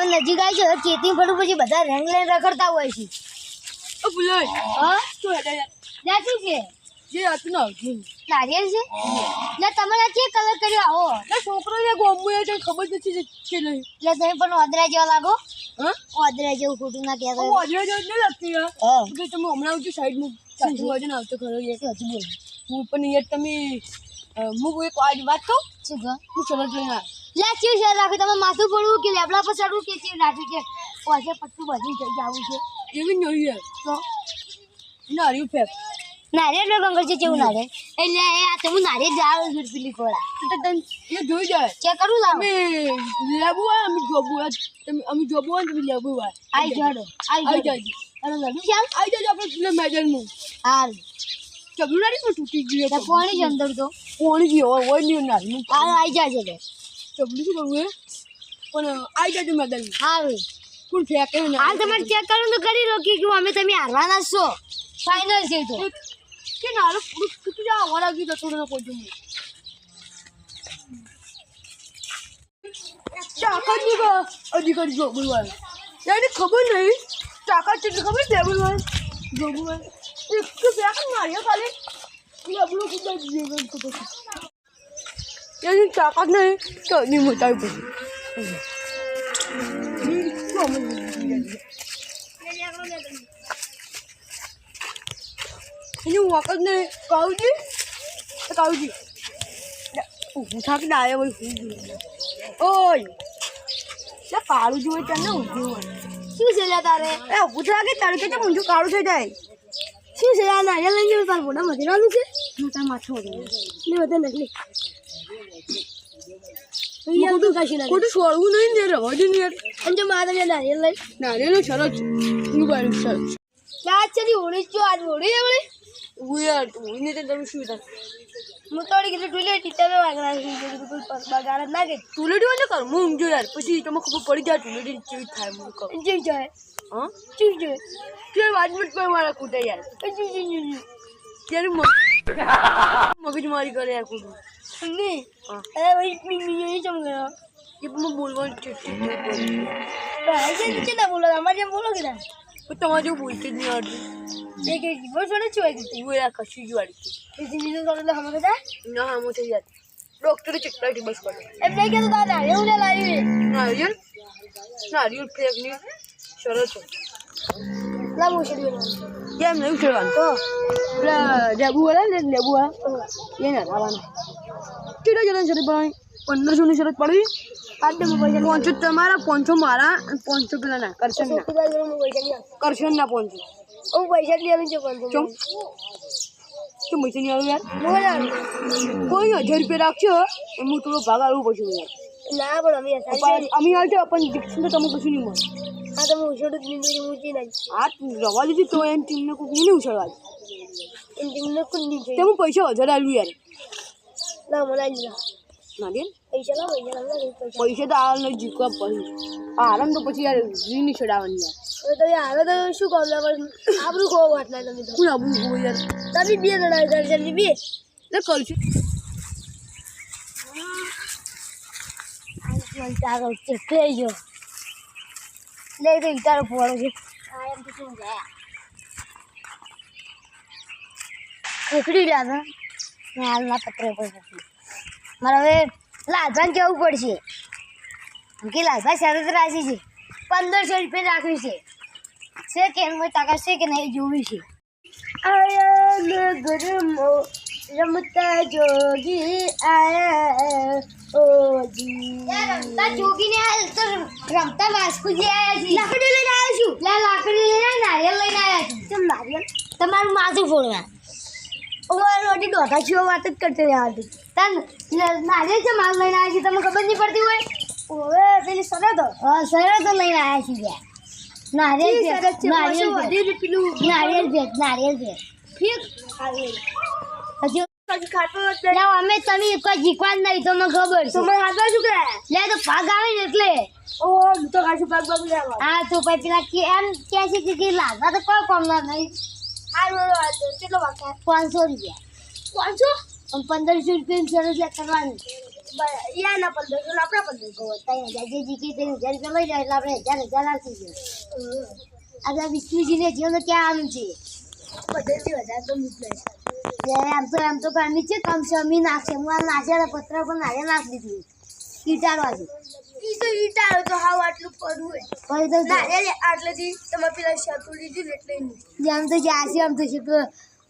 તો નજીક આવી છે ચેતી પડું પછી બધા રેંગ લેન રખડતા હોય છે. ઓ બુલેટ હા? શું હેડે છે? જે હતું આવતું. છે? ના તમારે કે કલર કર્યો? આવો. ના છોકરો છે ગોમું એ ખબર નથી નહીં એટલે તમે પણ ઓદરા જેવા લાગો? હા? ઓદરા જેવું ખોટું ના કહેવાય. હું આજે જ નહીં લાગતી હા. તમે હમણાં આવજો સાઈડમાં. સાચું. વાજે ને આવતો ખરો હજુ બોલ. હું પણ યાર તમે હું એક વાત કહું? શું કહો? હું શરત લઈને આવ્યો લે ચીવ છે રાખે તમે માથું પડવું કે લેબડા પર ચડવું કે ચીવ રાખે કે પાસે પટ્ટું બધું જગ્યા આવું છે? એવી નહીં યાર. તો? નાર્યું ફેંક નારિયેળ નો ગંગર છે કેવું નારિયેળ એટલે એ આ તમે નારિયેળ જાવ પેલી કોળા. તો તને એ જોઈ જાય. ચેક કરું લાવ. અમે લેબુ હોય અમે જોબું હોય. તમે અમે જોબુ હોય ને તમે લેબુ હોય. આઈ જાડો આઈ જાડો. અરે લડુ. ચાલ? આવી જાય આપણે મેદાનમાં. હાલ. ચબલું નારી પણ તૂટી ગયું તે? કોણી છે અંદર તો? કોણ ગયો હોય હોય નહીં નારી હાલ આવી જાય છે ચબલું શું કરવું એ? પણ આવી જાય મેદાનમાં હાલ કોણ ફેંકે ને? હાલ તમારે ચેક કરો તો કરી લો કે હું અમે તમે હારવાના છો. ફાઇનલ છે તો. કે નારો પૂરું તૂટી જાવ વાળા ગયું તો થોડું કોઈ ચાકા જ નહીં અધિકારી હોય એને ખબર નહીં. ચાકા કેટલી ખબર ટેબલ હોય એની જ નહીં તો નહીં મોટા એની વખત નહીં કાવજી કાવજી ઊભું થાક આવ્યા હોય ઓય કાળું જોઈ તને ઊભું શું છે તારે ઊભું થાક તડકે તો ઊંધું કાળું થઈ જાય શું છે આ નારિયેળ લઈ જવું તાર મોઢા મધેરાનું છે. મોટા માથું ને બધા નકલી ખોટું કશું લાગે. ખોટું છોડવું નહીં ને રવા દે ને યાર અને જો મારે તમે નારિયેળ લઈ નારિયેળ સરસ. હું બાળું સરસ. ક્યાં છે હોળી જો આજ હોળી આપણે હું યાર તું ને તે તમે શું થાય? હું તો કીધું ટુલે ટીચર વાગણા છે. બિલકુલ બગાડ ના કે. હોય ને કર. હું ઊંઘજો યાર. પછી તમે ખબર પડી જાય તુલેટી કેવી થાય મને કહો જીવ જાય હા? જીવ જાય તે વાત મત પર મારા કૂટે યાર. જીવ જીવ જીવ ત્યારે મગજ મારી કરે યાર કૂટું. નહીં એ ભાઈ મી મી ચમ ગયો? એ પણ બોલવાનું છે બોલો? તમારે જેમ બોલો કે ના પણ તમારે જેવું બોલતી જ નહીં આવડતું એક એક જીવો છો ને છું એક હું યાર કશું જ વાળી એ જીવી તો એટલે હમણાં બધા ના હા હું થઈ યાર ડોક્ટરે ચેકલાટી બસ કરે એમ નહીં કહેતો તારે નારિયેળ ઉડે લાવી નારિયેલ નારિયેલ ફેંકની સરસ છે લાવ ઉછળી કેમ નહીં ઉછળવાનું તો પેલા લેબુ વાળા ને લેબુ વાળા એ ના લાવવાના કેટલા જણા શરત પડવાની પંદરસોની શરત હું પૈસા પાંચસો તમારા પાંચસો મારા પાંચસો પેલા ના કરશન હું કરશન ના પાંચસો હું પૈસા જ લેવાનું છે પણ ચમ પૈસા નહીં આવ્યું યાર? કોઈ હજાર રૂપિયા હું થોડો ભાગ આવું પડશે યાર ના પણ અમે અમે આવજો પણ દીક્ષણ તો તમે કશું નહીં મળે. હા તમે ઉછળું જ નહીં ઊંચી નાખી આ રવા લીધી તો એમ ટીમને કોઈ નહીં ઉછળવા એમ તમને ખુદ નહીં તે પૈસા હજાર આવ્યું યાર. ના મને આવી જા પૈસા લાવ તો આવે નહીં જીતવા પછી. આ તો પછી યાર રી નહીં ચડાવવાની યાર. તો શું કહો પણ આબરું ખોવા વાટલા તમે હું યાર? તમે બે જણા દર્શન બે. એટલે કરશું ચાલો થઈ ગયો. લે તો વિચારો ફોડો છે. આ એમ તો શું ગયા ખોખડી લાવે. હાલના પત્ર પર મારે હવે લાલભાન કહેવું પડશે? કેમ કે લાલભાઈ શરત રાખી છે. પંદરસો રૂપિયા રાખવી છે. છે કે એમ તાકાત છે કે નહીં જોવી છે. આયા ગરમો રમતા જોગી આયા ઓજી. રમતા જોગી ને હાલ તો રમતા વાસ્કુજી આયા છે. લાકડી લઈને આવ્યા છું. લા લાકડી લઈને નારિયેલ લઈને આવ્યા છું. કેમ નારિયેળ તમારું માથું ફોડવા. ઓવર રોટી દોઢા છો વાત જ કરતી રહ્યા હતી નારિયેળ છે માલ લઈને આવ્યા છે? તમને ખબર નહીં પડતી હોય? ઓવે પેલી સરતો હા સરતો લઈને આવ્યા છીએ નારિયેલ છે? નારિયેળ છે પેલું નારિયેલ ભેટ નારિયેલ ભેટ ફીક હજુ અમે તમે કોઈ જીકવા જ નહીં તો ખબર છે. તમે હાથમાં શું કરે લે તો ભાગ આવે ને એટલે. ઓ તો કાશું ભાગ ભાગ હા તો પછી પેલા કે એમ કે છે કે લાગવા તો કોઈ કામ ના નહીં. હારું કેટલો વાગ્યા પાંચસો રૂપિયા. પાંચસો? પંદરસો રૂપિયાની સરસ કરવાની. યાના પંદરસો આપણા પંદરસો ત્રણ હજાર જે જીતી ત્રણ હજાર રૂપિયા લઈ જાય એટલે આપણે હજાર હજાર રાખી છે આપણે વિષ્ણુજીને જીવન ક્યાં આનું છે? પંદરસો હજાર તો મૂકલે એ આમ તો આમ તો ગરમી છે કમ સમી નાખશે. હું આ પત્ર પણ નાખે નાખી દીધું. કીટાડવા છે. ઈ તો ઈટાળો તો હાવ આટલું પડવું હોય. તો ના એટલે આટલેથી તમે પેલા શરતું લીધું ને એટલે જેમ તો જાશે આમ તો છે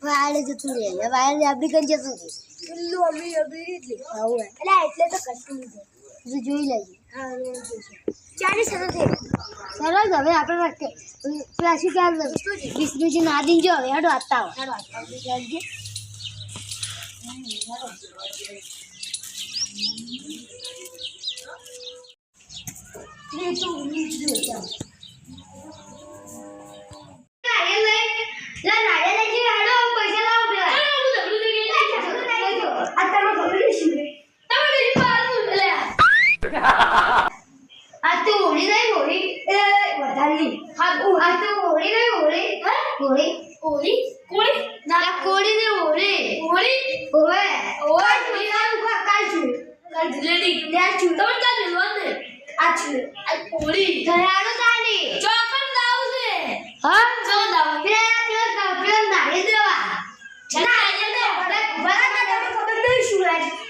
વાયર જતું રહે. વાયર આપણી કઈ જતું રહે. પેલું અમી અમી એટલે આવું એટલે એટલે તો કશું નહીં જોઈ લેજે હા હવે હજાર થઈ સરસ હવે આપણે રાખીએ પેલા શું કહેવાય ના નાદીન જો હવે હેડો આતા આવો હેડો આતા આવો લે તો હોળી નહીં હોળી એ વધારી હા આ તો હોળી નહીં હોળી હોળી ઓલી કોળી ના કોળી ને હોળી ઓળી ઓવે ઓવે હોળી ના ઊભા કાલ છું કાલ લેડી લે છું તમે કાલ મેલવા દે આ છું આ ઓળી ઘરાડો તાની ચોકન દાવ છે હા જો દાવ પેલા પેલા કાવ પેલા નારી દેવા ના આજે ને બરા ના તમને ખબર નહીં શું લાગ છે તું ઓળી ઓળી આપણે દાવ ને બ્રોનો પેલું દાડે ના તો કોઈ યાદ જ નહીં જા નારી બે રમત છે આજ અલે ઓ આજુ ઈ તો મને યાદ જ એ નહીં યાદ આપણે દાવ પાંચસો રૂપિયા પાંચસો રૂપિયા પાંચ રૂપિયા તમે લાવો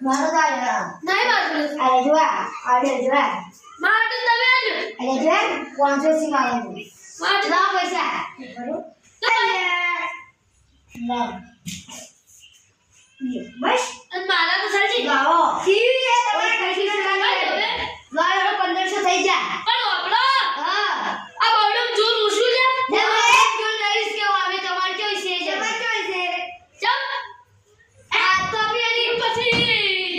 મારો તો નહીં મારું અરે જોવા અરે જોવા મારું તમે આજો અરે જોવા પાંચસો સી મારો મારું પૈસા લાવ બસ. મારા તો સરજી લાવો ઈ એ ઓય, પૈસા તમારે લાવો. લાવ પંદરસો થઈ જાય પણ આપણો હા. આ બળમ જોર ઓછું લે ને હું એક જો લઈશ કે આવે તમારે ચોઈસ છે જ. તમારે ચોઈસ છે. ચમ. આ તો પેલી પછી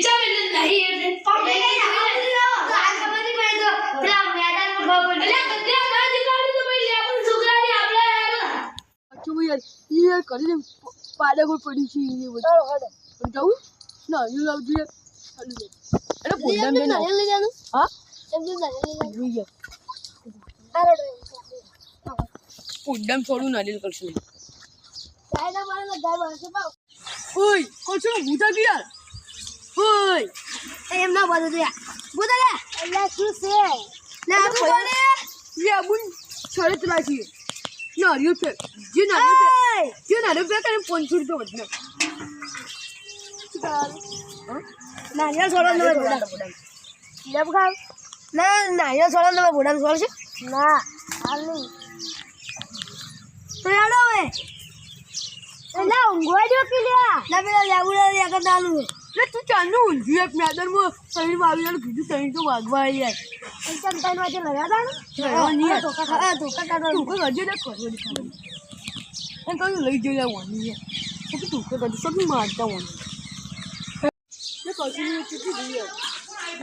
ચમ એટલે નહીં એટલે પકડી ગઈ તો આ ખબર નહીં પડે તો પેલા મેદાનમાં ખબર પડે એટલે કદ્યા ના જીકાડી તો ભાઈ લેવું છોકરાની આપણે યાર યાર કરીને પાડા કોઈ પડી છે ચાલો હાડે જાઉં? ના યુ ચાલુ યાર એટલે પોતાને બેન. લઈ જાનું હા? એમ જો લઈ જોઈએ પોતાને થોડું નારિયેલ કરશું. ચાયના મારે ગાય વાસે પાવ ઓય કોછો ભૂતા ગયા? ઓય. એમ ના બોલો તો ભૂતા લે. એટલે શું છે? ના બોલે યા બુન છોડે ત્રાસી નારિયેલ ફેક જે નારિયેલ ફેક જે નારિયેલ ફેક એને પાંચસો રૂપિયા વધને નારિયેળ છોડો તમે બોડા કેમ ખાવ ના નારિયેળ છોડો તમે બોડા છોડો છો? ના હાલ તો યાર હવે. એટલે ઊંઘવા જો કે લ્યા? ના પેલા લેબુડા લે આગળ નાનું એટલે તું ચાંદનું ઊંધું એક મેદાનમાં શરીરમાં આવી જાય કીધું તઈ તો વાગવા આવી જાય. પૈસા ત્રણ વાગે લગાતા ને? કાકા તું કોઈ હજુ ના કરવો નહીં ખાલી એમ કહ્યું લઈ જઈ આવવાની છે તો કે તું કોઈ હજુ સગી મારતા હોવાનું ને કશું નહીં ચૂકી દઈએ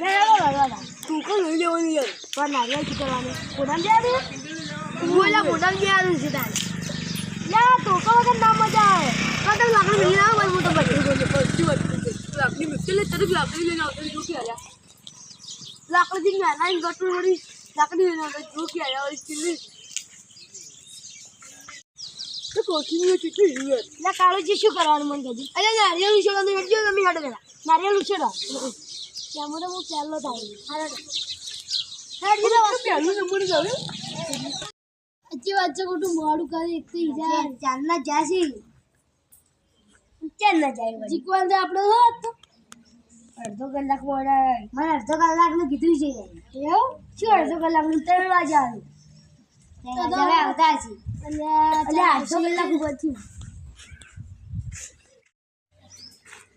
રે લગાતા તું કોઈ લઈ લેવાની યાર? તો નારિયેળ કરવાનું? બોડા દે દે બોલા બોડા દે આનું છે તારે લે તો વગર ના મજા આવે. તમે લાકડું લઈ આવો હું તો બધી પછી વાત લાકડી મૂકી લે તરફ લાકડી લઈને આવતો જો કે આયા. લાકડી ને નાઈન ગટું વળી લાકડી લઈને આવતો જો કે આયા ઓલી ચીલી તો કોઠી ની કેટલી હિયર લા કાળો જે શું કરવાનું મન કદી અરે નારિયેળ ઉછેડો ને હેડજો તમે હેડો પેલા. નારિયેળ ઉછેડો ત્યાં મને હું પહેલો થાય. હાલો હેડજો પહેલો નંબર જાવે અચ્છી વાત છે મોડું કરે એક તો ઈજા. ચાલના જાસી ચેન ના અડધો કલાક મોડા કીધું છે. અડધો કલાકનું? ત્રણ વાગે આવ્યું. કલાક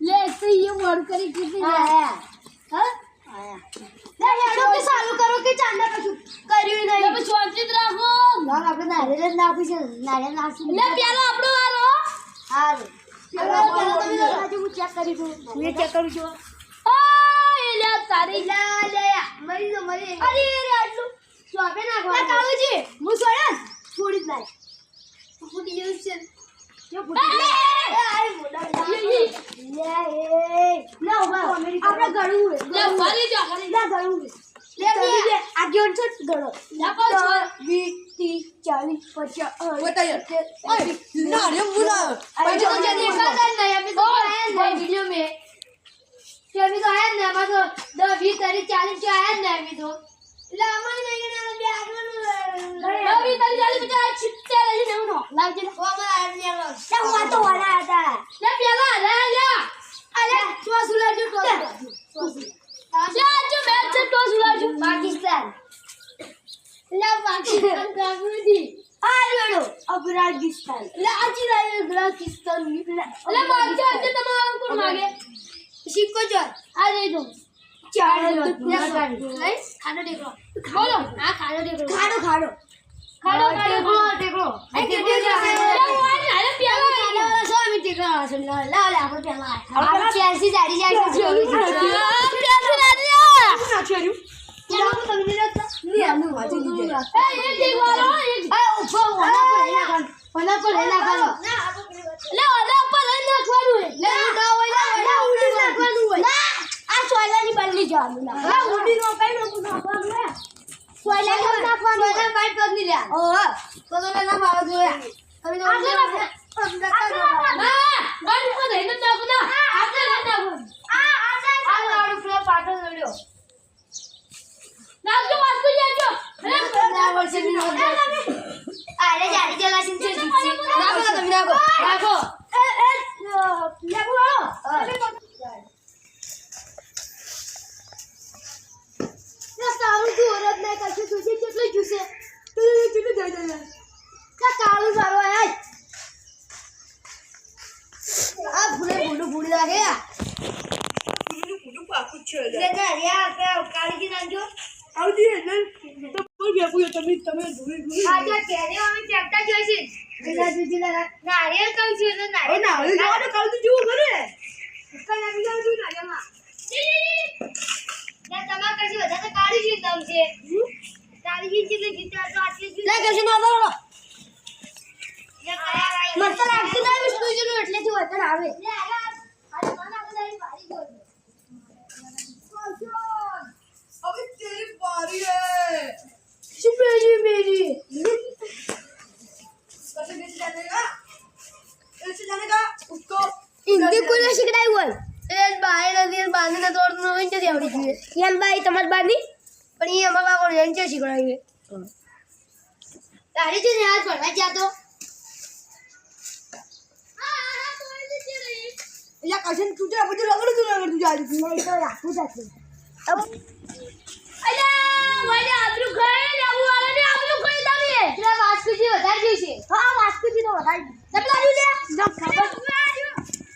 લે તો એ મોડ કરી કીધું હા હા. ચાલુ કે ચાલે પછી? કર્યું નહીં. પછી શાંતિત રાખો. નાખીશું નારિયેળ નાખીશું પેલો આપણો હારું. હું ચેક કરી દઉં હું ચેક કરું છું. તારી લે લે મરી મરી અરે આટલું. સોપે લે કાળુજી હું નાખ. ફૂટી છે. આપણે ગળું ગળું આગળ છો જા પાછો વીસ ત્રીસ ચાલીસ પચાસ બતાય. ઓય ના રે મુલા અરે તો જે દેખાતા જ નહીં અમે તો આયા જ નહીં વિડિયો મે. કે અમે તો આયા જ નહીં અમાર તો દસ વીસ ત્રીસ ચાલીસ જો આયા જ નહીં અમે તો. એટલે અમારે નહીં કે બે આગળનું રવિ તારી જાલી બેટા છીત્તે રહી ને ઉનો લાવજે. ઓ અમાર આયા ને લે. હું તો વાળા હતા? લે પેલા રે લે અરે તો સુલાજો તો લે જો મેચ છે તો સુલાજુ પાકિસ્તાન. લે પાકિસ્તાન કાબુદી આ જોડો અફઘાનિસ્તાન. લે આજી રાય અફઘાનિસ્તાન. લે માગજે આજે તમારું કોણ માગે? સિક્કો ચોર આ દઈ દઉં. ચાર લઈ ખાડો દેખો. બોલો આ ખાડો દેખો. ખાડો ખાડો. ખાડો ખાડો ટેકલો એ કે દે લે મોય હાલે સો મિનિટ ટેકલો હશે લા લા લે આપણે પેલા આપણે ચેલ્સી જાડી જાડી ચાલો તમને નતો ની આનું વાંચી દીધે એ એ દેખવાલો એ આ ઊભો ઓના પર એના કાન ઓના પર એના કાન લે ઓલા પર લઈ નાખવાનું હે લે ઉડા હોય લે ઉડી નાખવાનું હોય આ સોયલાની બદલી જવાનું ના લે ઉડી નો કઈ નો નાખવાનું હે સોયલા નો નાખવાનું સોયલા બાઈટ કરી ની લે ઓ તો તો ના મારો જોયા તમે તો ના ગાડી પર લઈ નાખો ના આપણે લઈ નાખો આ આ આ લાડુ ફ્લો પાટો લડ્યો નાખજો વાસ્તુ જાજો ના નો અરે જાડી જલાસીન છે જીતશે નાખો. તમે નાખો. નાખો એ એ હાલો ના સારું તું ઓરત નહીં કશું જોશે. કેટલું જોશે કેટલું જોઈ જોઈ ના કાળું સારું આય આ ભૂલે ભૂલું ભૂલી લાગે આ લે ના રિયા કે કાળજી નાખજો. આજે કેરીઓ અમે ચેપ્ટર જોઈશું પેલા જુદી લગા નારિયેળ કહું છું એટલે ઘરે કઈ આવી દઉં છું નારિયેળમાં. ના, તમારે કરશે વધારે તો કાઢી છે દમ છે. કાઢી છે એટલે જીત્યા તો આટલી જ મને તો લાગતું ના એટલે એટલેથી વધારે આવે. લે, આ- આ મને આપણે તારી પાડી દો. સુપેરી મેરી હિન્દી કોઈ શીખડાયું હોય એ બાય નથી બાંધ ને તોડનું હોય ને આવડી જોઈએ એમ બાઈ તમાર બાંધી પણ એ અમારા બાપા એને છે શીખડાયું તારી છે ને આજ ભણવા જ્યાં તો નહીં તો રાખવું જશે વાસ્કુજી વધારે જોઈશે હા વાસ્કુજી તો વધારે ડબલા લે. ન ખબર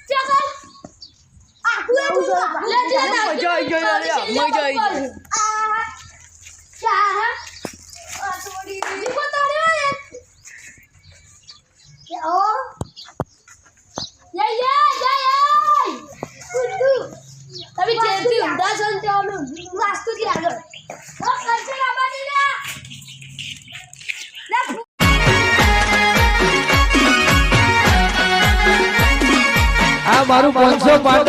ચકલ આ એવું તો લે લે જો જો જો મજા આવી ગઈ. આ